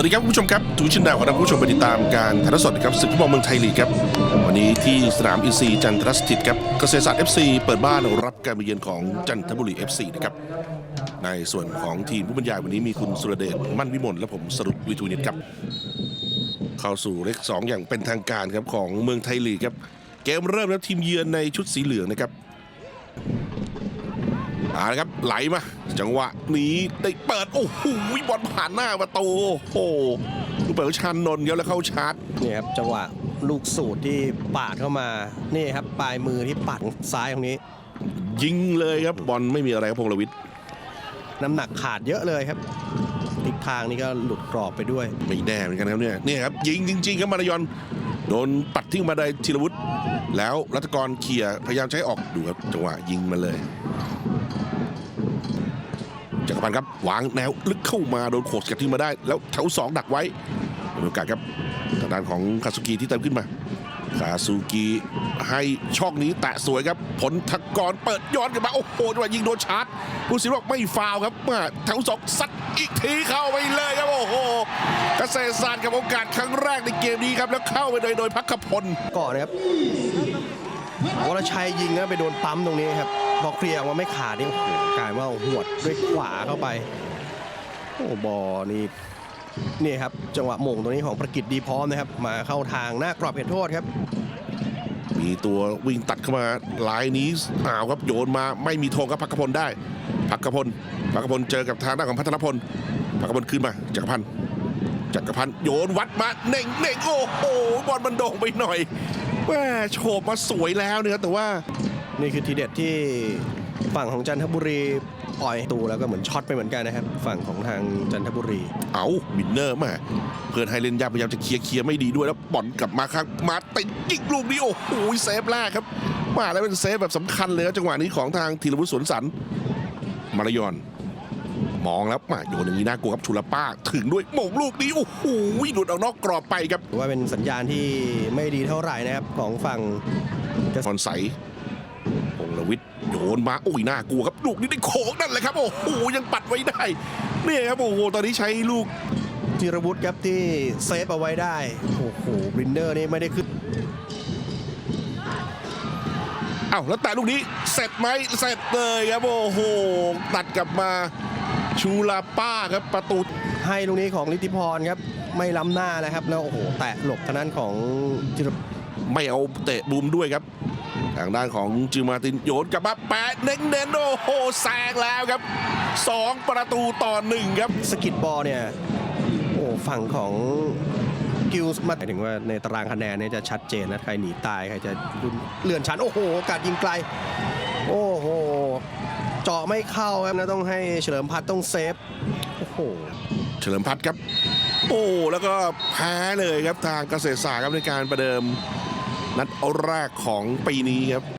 วัสดีครับคุณผู้ชมครับทุกชินดาวขอรับผู้ชมไปติดตามการถ่ายทอดสดครับศึกฟุตบอลเมืองไทยลีกครับวันนี้ที่สนามอินซีจันทรสถิตครับเกษตรศาสตร์ FC เปิดบ้านรับการมาเยือนของจันทบุรี FC นะครับในส่วนของทีมผู้บรรยายวันนี้มีคุณสุรเดชมั่นวิมลและผมสรุปวิทูนิตครับเข้าสู่เลขสองอย่างเป็นทางการครับของเมืองไทยลีกครับเกมเริ่มแล้วทีมเยือนในชุดสีเหลืองนะครับ อาละครับไหลมา จังหวะนี้ได้เปิด โอ้โหบอลผ่านหน้าประตูโอ้โหลูกเปิดชันนนท์ครับแล้วเข้าชาร์จนี่ครับจังหวะลูกสูตรที่ปาดเข้ามานี่ครับปลายมือที่ปัดซ้ายตรงนี้ ยิงเลยครับบอลไม่มีอะไรครับพงษ์รวิทย์น้ำหนักขาดเยอะเลยครับทิศทางนี่ก็หลุดกรอบไปด้วยไม่แน่เหมือนกันครับเนี่ยเนี่ยครับยิงจริงๆครับมารายอนโดนปัดทิ้งมาได้ธีรวุฒิแล้วรัตกรเขี่ยพยายามใช้ออกดูครับจังหวะยิงมาเลย จักรพันธ์ครับวางแนวลึกเข้ามาโดนโขกสกัดทิ้งมาได้ แล้วแถวสองดักไว้โอกาสครับทางด้านของคาสุกิที่เติมขึ้นมาคาซูกิให้ช่องนี้แตะสวยครับ ผลทกรเปิดย้อนกลันมา โอ้โหจังหวะยิงโดนชาร์จผู้สินบอกไม่ฟาวครับมาแถวสองซัดอีกทีเข้าไปเลยครับ โอ้โหเกษตรศาสตร์กับโอกาสครั้งแรกในเกมนี้ครับ แล้วเข้าไปโดยโดยพักขพลก่อนนะครับวรชัยยิงนะไปโดนปั๊มตรงนี้ครับ พอเคลียร์ออกมาไม่ขาดนี่โอ้โหกลายว่าหวดด้วยขวาเข้าไป โอ้บอนี่นี่ครับจังหวะโมงตรงนี้ของประกิตดีพร้อมนะครับมาเข้าทางหน้ากรอบเขตโทษครับ มีตัววิ่งตัดเข้ามาลายนี้อ้าวครับโยนมาไม่มีธงครับพักขพลได้พักขพลพักขพลเจอกับทางด้านของพัฒนพลพักขพลขึ้นมาจักรพันธ์จักรพันธ์โยนวัดมาเน่งเน่งโอ้โหบอลมันโด่งไปหน่อยแหม่โฉบมาสวยแล้วเนี่ยแต่ว่า นี่คือทีเด็ดที่ฝั่งของจันทบุรีปล่อยตูแล้วก็เหมือนช็อตไปเหมือนกันนะครับ ฝั่งของทางจันทบุรี เอาบินเนอร์มาเพื่อนให้เล่นยากพยายามจะเคลียร์เคลียร์ไม่ดีด้วยแล้วบอลกลับมาข้างมาติดยิงลูกนี้โอ้โหเซฟแรกครับ มาแล้วเป็นเซฟแบบสำคัญเลยครับจังหวะนี้ของทางธีรวุฒิสวนสันมารายอนมองแล้วมาโยนอย่างนี้น่ากลัวครับชุลป้าถึงด้วยโมงลูกนี้โอ้โหหลุดออกนอกกรอบไปครับถือว่าเป็นสัญญาณที่ไม่ดีเท่าไหร่นะครับของฝั่งฟอนใส นมาโอ้ยน่ากลัวครับ ลูกนี้ได้โขงนั่นแหละครับ โอ้โห ยังปัดไว้ได้ เนี่ยครับ โอ้โห ตอนนี้ใช้ลูกธีรวุฒิครับที่เซฟเอาไว้ได้ โอ้โหบรินเดอร์นี่ไม่ได้ขึ้นอ้าวแล้วแต่ลูกนี้เสร็จไหมเสร็จเลยครับ โอ้โห ตัดกลับมาชูลาป้าครับประตูให้ลูกนี้ของลิทธิพรครับไม่ล้ำหน้านะครับ แล้วโอ้โหแตะหลบทางด้นของธีรไม่เอาเตะบูมด้วยครับ ทางด้านของจิมาร์ตินโยนกลับมาแปะเน้นเน้นๆโอ้โหแซงแล้วครับสองประตูต่อหนึ่งครับสกิดบอลเนี่ยโอ้ฝั่งของกิลส์มาหมายถึงว่าในตารางคะแนนเนี่ยจะชัดเจนนะใครหนีตายใครจะเลื่อนชั้นโอ้โหโอกาสยิงไกล โอ้โหเจาะไม่เข้าครับนะต้องให้เฉลิมพัฒน์ต้องเซฟโอ้โหเฉลิมพัฒน์ครับ โอ้แล้วก็แพ้เลยครับทางเกษตรศาสตร์ครับในการประเดิม นัดแรกของปีนี้ครับ